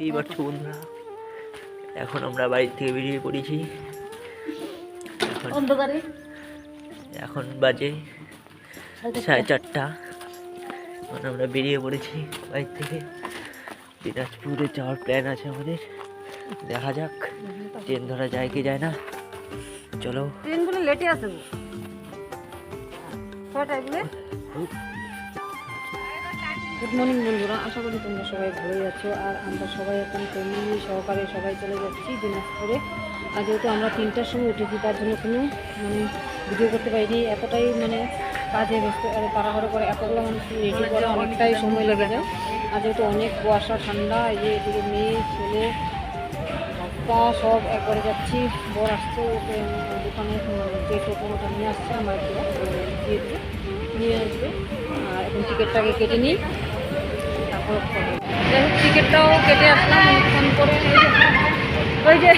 দেখতেই পাচ্ছ বন্ধুরা এখন আমরা বাড়ি থেকে বেরিয়ে পড়েছি। এখন অন্ধকারে? এখন বাজে সাড়ে চারটা। এখন আমরা বেরিয়ে পড়েছি বাড়ি থেকে। দিনাজপুরে যাওয়ার প্ল্যান আছে আমাদের। দেখা যাক ট্রেন ধরা যায় কি যায় না। চলো। ট্রেনগুলো লেটে আসে। গো ছটা এগুলো গুড মর্নিং বন্ধুরা। আশা করি তোমরা সবাই ভালোই আছো। আর আমরা সবাই এখন ফ্যামিলি সহকারে সবাই চলে যাচ্ছি দিনাজপুরে। আর যেহেতু আমরা তিনটার সময় উঠেছি, তার জন্য কোনো মানে ভিডিও করতে পারিনি। এতটাই মানে কাজে ব্যস্ত আর তাড়াহুড়ো করে, এতগুলো মানুষ রেডি করে অনেকটাই সময় লেগে যায়। আর যেহেতু অনেক কুয়াশা, ঠান্ডা, এই যে এদিকে মেয়ে ছেলে রাস্তা সব একবারে যাচ্ছি। বর আসছে দোকানে যে টোটো ওটা নিয়ে আসছে, আমরা দিয়ে দিবে নিয়ে আসবে। আর এখন টিকিটটাকে কেটে নিই। যাই টিকিটটাও কেটে আসলাম ফোন করে ওই যে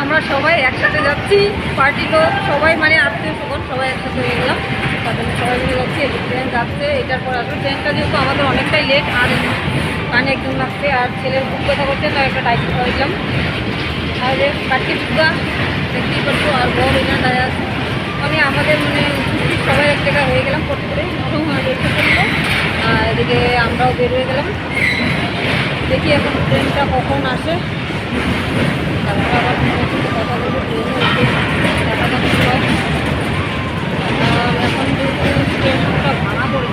আমরা সবাই একসাথে যাচ্ছি পার্টি তো সবাই মানে আত্মীয় স্বজন সবাই একসাথে হয়ে গেলাম। তার জন্য সবাই মিলে যাচ্ছি ট্রেন যাচ্ছে, এটার পর আসবে। ট্রেনটা যেহেতু আমাদের অনেকটাই লেট আর কানে একদম লাগছে, আর ছেলের বুক কথা করছে, তাই একটা টাইপ খাওয়াইলাম আর কাটকে টুকা দেখতেই পাচ্ছো, আর বড় এখানে দাঁড়িয়ে আছে। মানে আমাদের মানে সবাই এক জায়গায় হয়ে গেলাম পট করে এদিকে আমরাও বের হয়ে গেলাম। দেখি এখন ট্রেনটা কখন আসে। তারপর কথা বলব এখন আমাদের।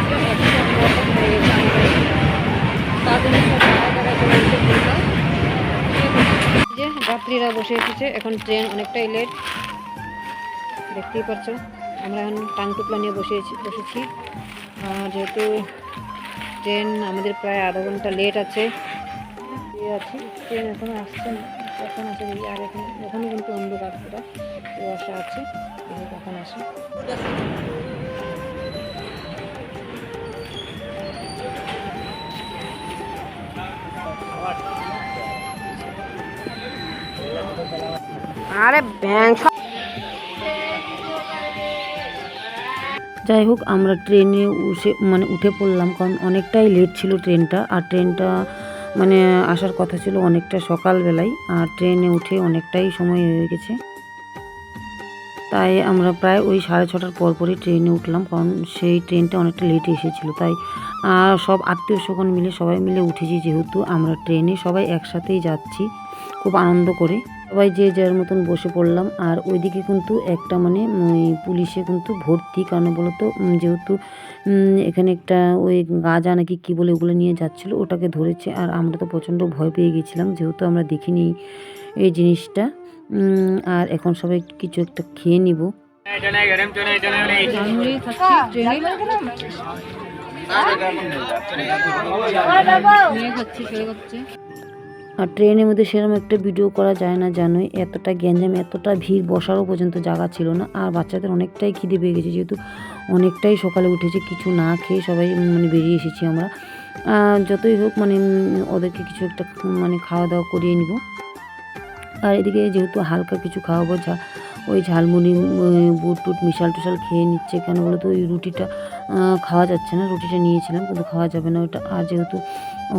তার জন্য যাত্রীরা বসে এসেছে, এখন ট্রেন অনেকটাই লেট দেখতেই পাচ্ছ, আমরা এখন টাং টুকলা নিয়ে বসে বসেছি। যেহেতু ট্রেন, আমাদের প্রায় আধা ঘণ্টা লেট আছে। এ আছে, ট্রেন এখনও আসছে না, কখন আছে আর এখন এখনও কিন্তু অন্ধকার পুরো আছে কখন আসে। আরে ব্যাংক যাই হোক, আমরা ট্রেনে উঠে মানে উঠে পড়লাম, কারণ অনেকটাই লেট ছিল ট্রেনটা, আর ট্রেনটা মানে আসার কথা ছিল অনেকটা সকালবেলায়, আর ট্রেনে উঠে অনেকটাই সময় হয়ে গেছে। তাই আমরা প্রায় ওই সাড়ে ছটার পরপরই ট্রেনে উঠলাম, কারণ সেই ট্রেনটা অনেকটা লেটে এসেছিল। তাই আর সব আত্মীয় স্বজন মিলে, সবাই মিলে উঠেছি যেহেতু আমরা ট্রেনে, সবাই একসাথেই যাচ্ছি খুব আনন্দ করে। সবাই যে যার মতন বসে পড়লাম, আর ওইদিকে কিন্তু একটা মানে পুলিশে কিন্তু ভর্তি, কারণ বলতো যেহেতু এখানে একটা ওই গাঁজা নাকি কী বলে ওগুলো নিয়ে যাচ্ছিল, ওটাকে ধরেছে, আর আমরা তো প্রচণ্ড ভয় পেয়ে গেছিলাম, যেহেতু আমরা দেখিনি এই জিনিসটা। আর এখন সবাই কিছু একটা খেয়ে নিব। আর ট্রেনের মধ্যে সেরকম একটা ভিডিও করা যায় না, জানোই। এতটা গ্যাঞ্জাম, এতটা ভিড় বসারও পর্যন্ত জায়গা ছিল না। আর বাচ্চাদের অনেকটাই খিদে পেয়ে গেছে, যেহেতু অনেকটাই সকালে উঠেছে, কিছু না খেয়ে সবাই মানে বেরিয়ে এসেছি আমরা। যতই হোক মানে ওদেরকে কিছু একটা মানে খাওয়া দাওয়া করিয়ে নিব। আর এদিকে যেহেতু হালকা কিছু খাওয়াবো যা ওই ঝালমুড়ি বুট টুট, মিশাল টুশাল খেয়ে নিচ্ছে কেন বলো তো? ওই রুটিটা খাওয়া যাচ্ছে না, রুটিটা নিয়েছিলাম কিন্তু খাওয়া যাবে না ওটা। আর যেহেতু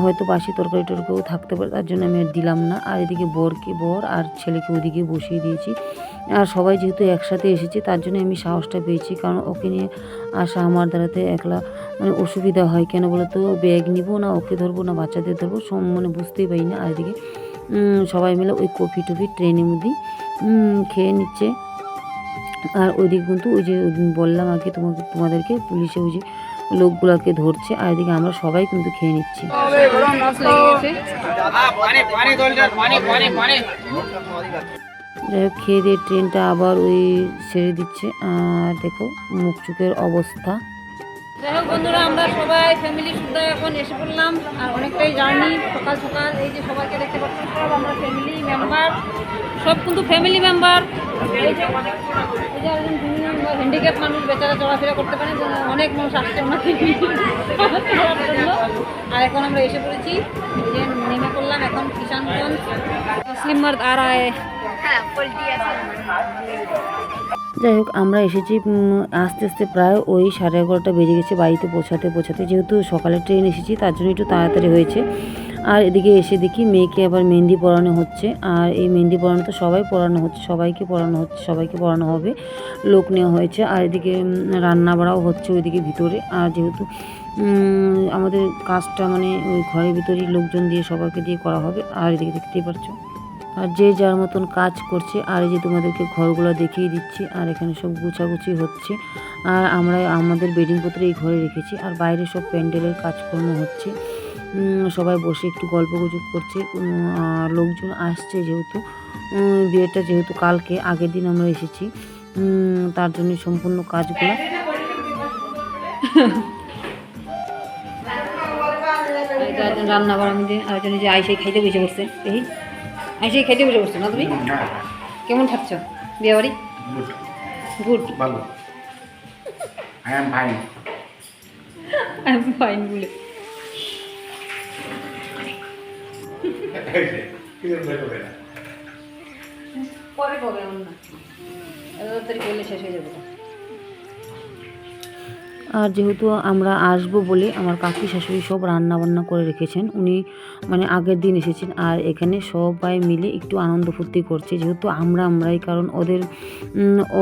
হয়তো বাসি তরকারি টরকারিও থাকতে পারে, তার জন্য আমি আর দিলাম না। আর এদিকে বরকে বর আর ছেলেকে ওদিকে বসিয়ে দিয়েছি। আর সবাই যেহেতু একসাথে এসেছে, তার জন্য আমি সাহসটা পেয়েছি। কারণ ওকে নিয়ে আসা আমার দ্বারাতে একলা মানে অসুবিধা হয় কেন বলো তো? ব্যাগ নিব না, ওকে ধরবো না, বাচ্চাদের ধরবো, সব মানে বুঝতেই পারি না আর এদিকে সবাই মিলে ওই কফি টফি ট্রেনের মধ্যেই খেয়ে নিচ্ছে। আর ওইদিকে কিন্তু ওই যে বললাম আগে তোমাকে, তোমাদেরকে, পুলিশে ওই যে লোকগুলোকে ধরছে, আর এদিকে আমরা সবাই কিন্তু খেয়ে নিচ্ছি। যাই হোক, খেয়ে দিয়ে ট্রেনটা আবার ওই ছেড়ে দিচ্ছে। আর দেখো, মুখ চোখের অবস্থা। যাই হোক বন্ধুরা, আমরা সবাই ফ্যামিলি শুদ্ধ এখন এসে পড়লাম। আর অনেকটাই জার্নি, সকাল সকাল, এই যে সবাইকে দেখতে আমরা ফ্যামিলি মেম্বার সব কিন্তু ফ্যামিলি মেম্বার এই যে একজন হ্যান্ডিক্যাপ মানুষ বেচারা চলাফেরা করতে পারে অনেক মানুষ আসছে ওনাকে আর এখন আমরা এসে পড়েছি যে নেমে পড়লাম এখন কিষানগঞ্জ। মুসলিম মর্দ আর আয়। হ্যাঁ যাই হোক আমরা এসেছি আস্তে আস্তে প্রায় ওই সাড়ে এগারোটা বেজে গেছে বাড়িতে পৌঁছাতে পৌঁছাতে। যেহেতু সকালে ট্রেন এসেছি তার জন্য একটু তাড়াতাড়ি হয়েছে। আর এদিকে এসে দেখি মেয়েকে আবার মেহেন্দি পরানো হচ্ছে। আর এই মেহেন্দি পরানো তো সবাই পরানো হচ্ছে, সবাইকে পরানো হচ্ছে, সবাইকে পরানো হবে, লোক নেওয়া হয়েছে। আর এদিকে রান্না বাড়াও হচ্ছে ওইদিকে ভিতরে। আর যেহেতু আমাদের কাজটা মানে ওই ঘরের ভিতরেই লোকজন দিয়ে সবাইকে দিয়ে করা হবে। আর এদিকে দেখতেই পারছ। আর যে যার মতন কাজ করছে, আর এই যে তোমাদেরকে ঘরগুলো দেখিয়ে দিচ্ছি, আর এখানে সব গুছাগুছি হচ্ছে। আর আমরা আমাদের বেডিংপত্র এই ঘরে রেখেছি। আর বাইরে সব প্যান্ডেলের কাজকর্ম হচ্ছে। সবাই বসে একটু গল্প গুজব করছে আর লোকজন আসছে যেহেতু। বিয়েটা যেহেতু কালকে আগের দিন আমরা এসেছি। তার জন্য সম্পূর্ণ কাজগুলো রান্না বাড়া মধ্যে আরেকজন যে আইসাই খাইতে বসে পড়ছে। এই আইসাই খাইতে বসে পড়ছো না তুমি? কেমন থাকছ? বিয়ে বাড়ি গুড। গুড। ভালো। I am fine. আমি ফাইন বলে। আর যেহেতু আমরা আসব বলে আমার কাকি শাশুড়ি সব রান্না বান্না করে রেখেছেন, উনি মানে আগের দিন এসেছেন আর এখানে সবাই মিলে একটু আনন্দ ফুর্তি করছে। যেহেতু আমরা, আমরাই, কারণ ওদের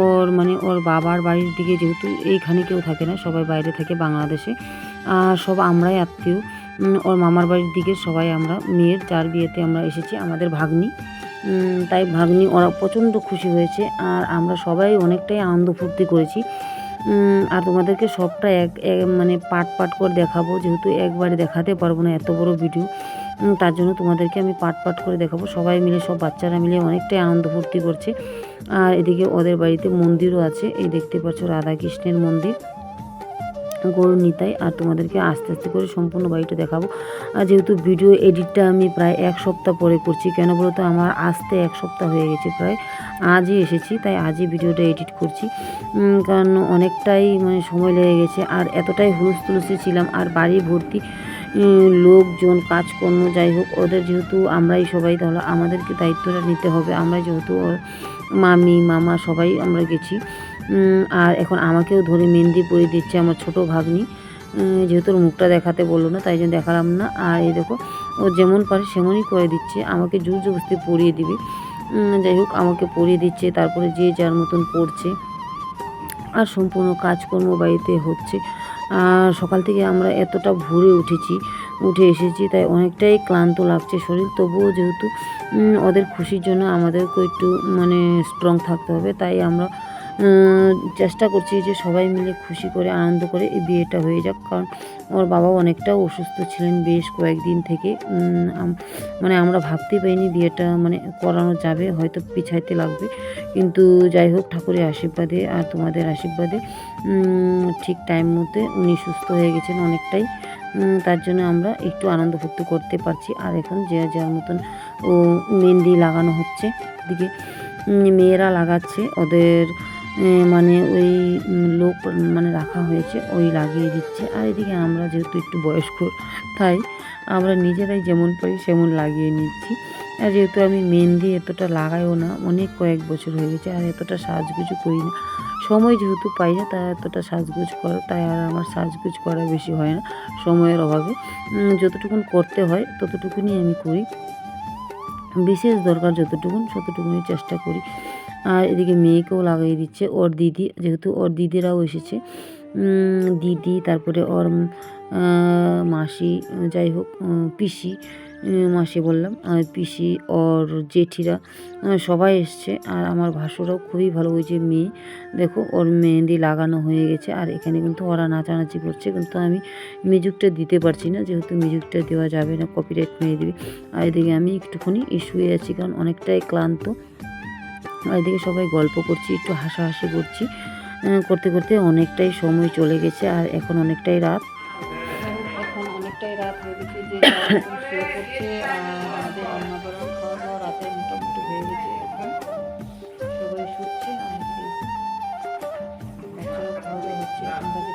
ওর মানে ওর বাবার বাড়ির দিকে যেহেতু এইখানে কেউ থাকে না, সবাই বাইরে থাকে বাংলাদেশে। আর সব আমরাই আত্মীয়। ওর মামার বাড়ির দিকে সবাই আমরা, মেয়ের যার বিয়েতে আমরা এসেছি, আমাদের ভাগ্নি। তাই ভাগ্নি ওরা প্রচণ্ড খুশি হয়েছে আর আমরা সবাই অনেকটাই আনন্দ ফুর্তি করেছি। আর তোমাদেরকে সবটা এক মানে পাট পাট করে দেখাবো, যেহেতু একবারে দেখাতে পারব না এত বড় ভিডিও। তার জন্য তোমাদেরকে আমি পাট পাট করে দেখাবো। সবাই মিলে, সব বাচ্চারা মিলে অনেকটাই আনন্দ ফুর্তি করছে। আর এদিকে ওদের বাড়িতে মন্দিরও আছে, এই দেখতে পাচ্ছ রাধাকৃষ্ণের মন্দির। গরু নিতাই আর তোমাদেরকে আস্তে আস্তে করে সম্পূর্ণ বাড়িটা দেখাবো। আর যেহেতু ভিডিও এডিটটা আমি প্রায় এক সপ্তাহ পরে করছি, কেন বলতো আমার আসতে এক সপ্তাহ হয়ে গেছে প্রায়। আজই এসেছি, তাই আজই ভিডিওটা এডিট করছি। কারণ অনেকটাই মানে সময় লেগে গেছে আর এতটাই হুলুস তুলুসে ছিলাম আর বাড়ি ভর্তি লোকজন, কাজকর্ম, যাই হোক, ওদের যেহেতু আমরাই সবাই, তাহলে আমাদেরকে দায়িত্বটা নিতে হবে। আমরা যেহেতু মামি, মামা সবাই আমরা গেছি। আর এখন আমাকেও ধরে মেহেন্দি পরিয়ে দিচ্ছে আমার ছোট ভাগ্নি। যেহেতু ওর মুখটা দেখাতে বলল না, তাই জন্য দেখালাম না। আর এই দেখো, ও যেমন পারে সেমনই করে দিচ্ছে, আমাকে জোর জবস্তি পরিয়ে দিবে। যাই হোক, আমাকে পরিয়ে দিচ্ছে, তারপরে যে যার মতন পড়ছে আর সম্পূর্ণ কাজকর্ম বাড়িতে হচ্ছে। আর সকাল থেকে আমরা এতটা ভোরে উঠেছি, উঠে এসেছি, তাই অনেকটাই ক্লান্ত লাগছে শরীর। তবুও যেহেতু ওদের খুশির জন্য আমাদেরকে একটু মানে স্ট্রং থাকতে হবে, তাই আমরা চেষ্টা করছি যে সবাই মিলে খুশি করে, আনন্দ করে এই বিয়েটা হয়ে যাক। কারণ আমার বাবা অনেকটা অসুস্থ ছিলেন বেশ কয়েকদিন থেকে। মানে আমরা ভাবতেই পাইনি বিয়েটা মানে করানো যাবে, হয়তো পিছাইতে লাগবে। কিন্তু যাই হোক, ঠাকুরের আশীর্বাদে আর তোমাদের আশীর্বাদে ঠিক টাইম মতে উনি সুস্থ হয়ে গেছেন অনেকটাই। তার জন্য আমরা একটু আনন্দ ফুর্তি করতে পারছি। আর এখন যে যার মতন ও মেহেন্দি লাগানো হচ্ছে দিকে মেয়েরা লাগাচ্ছে, ওদের মানে ওই লোক মানে রাখা হয়েছে, ওই লাগিয়ে দিচ্ছে। আর এদিকে আমরা যেহেতু একটু বয়স্ক, তাই আমরা নিজেরাই যেমন পারি সেমন লাগিয়ে নিচ্ছি। আর যেহেতু আমি মেহেন্দি এতটা লাগাইও না, অনেক কয়েক বছর হয়ে গেছে, আর এতটা সাজগুজু করি না। সময় যেহেতু পাই না, তাই এতটা সাজগুজ করা, তাই আর আমার সাজগুজ করা বেশি হয় না, সময়ের অভাবে। যতটুকুন করতে হয় ততটুকুনি আমি করি। বিশেষ দরকার যতটুকুন ততটুকুনি চেষ্টা করি। আর এদিকে মেয়েকেও লাগিয়ে দিচ্ছে, ওর দিদি, যেহেতু ওর দিদিরাও এসেছে। দিদি, তারপরে ওর মাসি, যাই হোক পিসি মাসি বললাম, আর পিসি, ওর জেঠিরা সবাই এসছে। আর আমার ভাসুরাও খুবই ভালো যে মেয়ে, দেখো, ওর মেহেন্দি লাগানো হয়ে গেছে। আর এখানে কিন্তু ওরা নাচানাচি করছে, কিন্তু আমি মিউজিকটা দিতে পারছি না, যেহেতু মিউজিকটা দেওয়া যাবে না কপিরাইট মেরে দেবে। আর এদিকে আমি একটুখানি শুয়ে আছি, কারণ অনেকটাই ক্লান্ত। এদিকে সবাই গল্প করছি, একটু হাসাহাসি করছি। করতে করতে অনেকটাই সময় চলে গেছে আর এখন অনেকটাই রাত। এখন অনেকটাই রাত হয়ে গেছে যে শুয়ে পড়ছে আমাদের খাওয়া দাওয়া রাতের মোটামুটি হয়ে গেছে সবাই শুচ্ছে, আর হচ্ছে।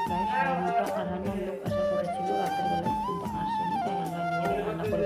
প্রায় সাড়ে নটা, আর রান্নার লোক আসার কথা ছিল রাতের বেলা কিন্তু আসেনি, তাই আমরা রান্না করে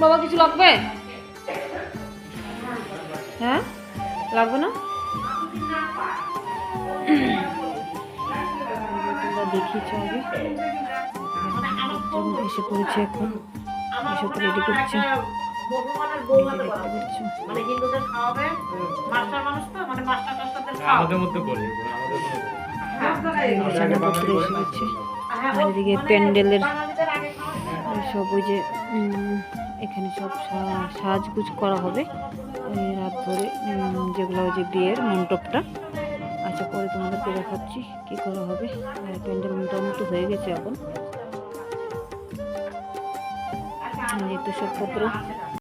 বাবা কিছু লাগবে? হ্যাঁ? লাগবে না? এসে পড়েছে এখন। এসে রেডি করছে। মানে মানে মাস্টার টাস্টারদের আমাদের মধ্যে করি বিছানাপত্র এসে এদিকে প্যান্ডেলের সব ওই যে উম, এখানে সব সাজগুজ করা হবে। রাত ধরে যেগুলো যে বিয়ের মণ্ডপটা। আচ্ছা পরে তোমাদেরকে দেখাচ্ছি কি করা হবে। প্যান্ডেল মোটামুটি হয়ে গেছে এখন। যেহেতু সবপত্র